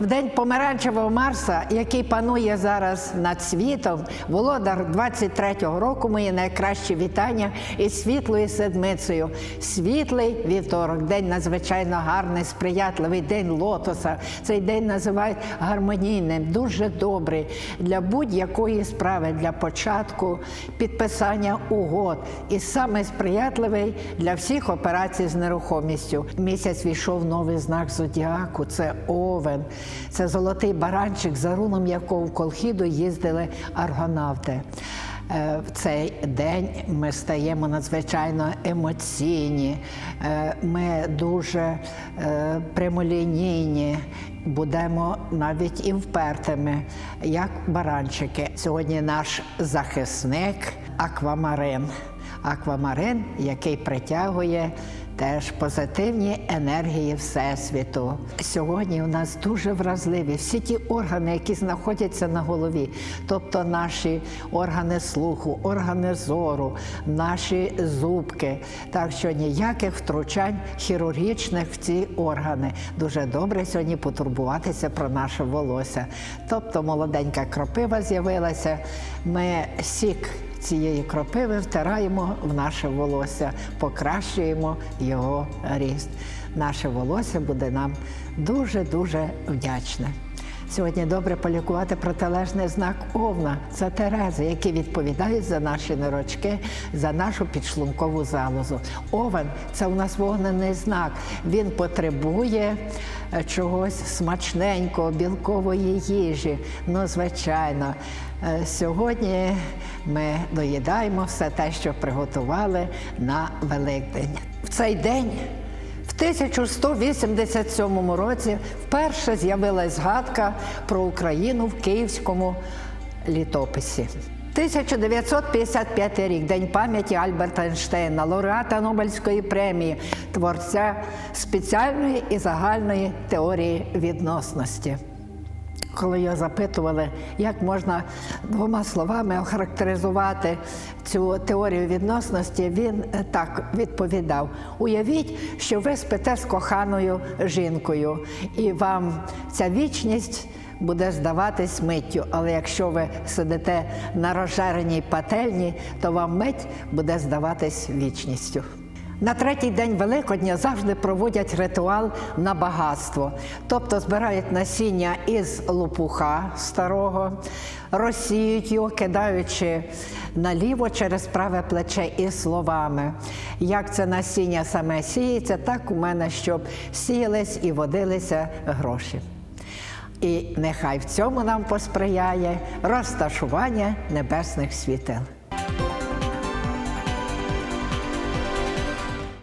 В день помаранчевого Марса, який панує зараз над світом, володар 23-го року мої найкращі вітання із світлою седмицею. Світлий вівторок, день надзвичайно гарний, сприятливий день лотоса. Цей день називають гармонійним, дуже добрий для будь-якої справи, для початку підписання угод. І саме сприятливий для всіх операцій з нерухомістю. Місяць війшов новий знак зодіаку. Це овен, це золотий баранчик, за руном якого в Колхіду їздили аргонавти. Е, В цей день ми стаємо надзвичайно емоційні, е, ми дуже е, прямолінійні, будемо навіть і впертими, як баранчики. Сьогодні наш захисник аквамарин. Аквамарин, який притягує теж позитивні енергії Всесвіту. Сьогодні у нас дуже вразливі всі ті органи, які знаходяться на голові, тобто наші органи слуху, органи зору, наші зубки. Так що ніяких втручань хірургічних в ці органи. Дуже добре сьогодні потурбуватися про наше волосся. Тобто молоденька кропива з'явилася. Ми сік цієї кропиви втираємо в наше волосся, покращуємо його ріст. Наше волосся буде нам дуже-дуже вдячне. Сьогодні добре полікувати протилежний знак овна. Це терези, які відповідають за наші нирочки, за нашу підшлункову залозу. Овен це у нас вогнений знак. Він потребує е, чогось смачненького, білкової їжі. Ну, звичайно, е, сьогодні ми доїдаємо все те, що приготували на Великдень. В цей день. В 1187 році вперше з'явилась згадка про Україну в Київському літописі. 1955 рік День пам'яті Альберта Ейнштейна, лауреата Нобелівської премії, творця спеціальної і загальної теорії відносності. Коли його запитували, як можна двома словами охарактеризувати цю теорію відносності, він е, так відповідав: уявіть, що ви спите з коханою жінкою, і вам ця вічність буде здаватись миттю. Але якщо ви сидите на розжареній пательні, то вам мить буде здаватись вічністю. На третій день Великодня завжди проводять ритуал на багатство, тобто збирають насіння із лопуха старого, розсіють його, кидаючи наліво через праве плече і словами. Як це насіння саме сіється, так у мене, щоб сіялись і водилися гроші. І нехай в цьому нам посприяє розташування небесних світел.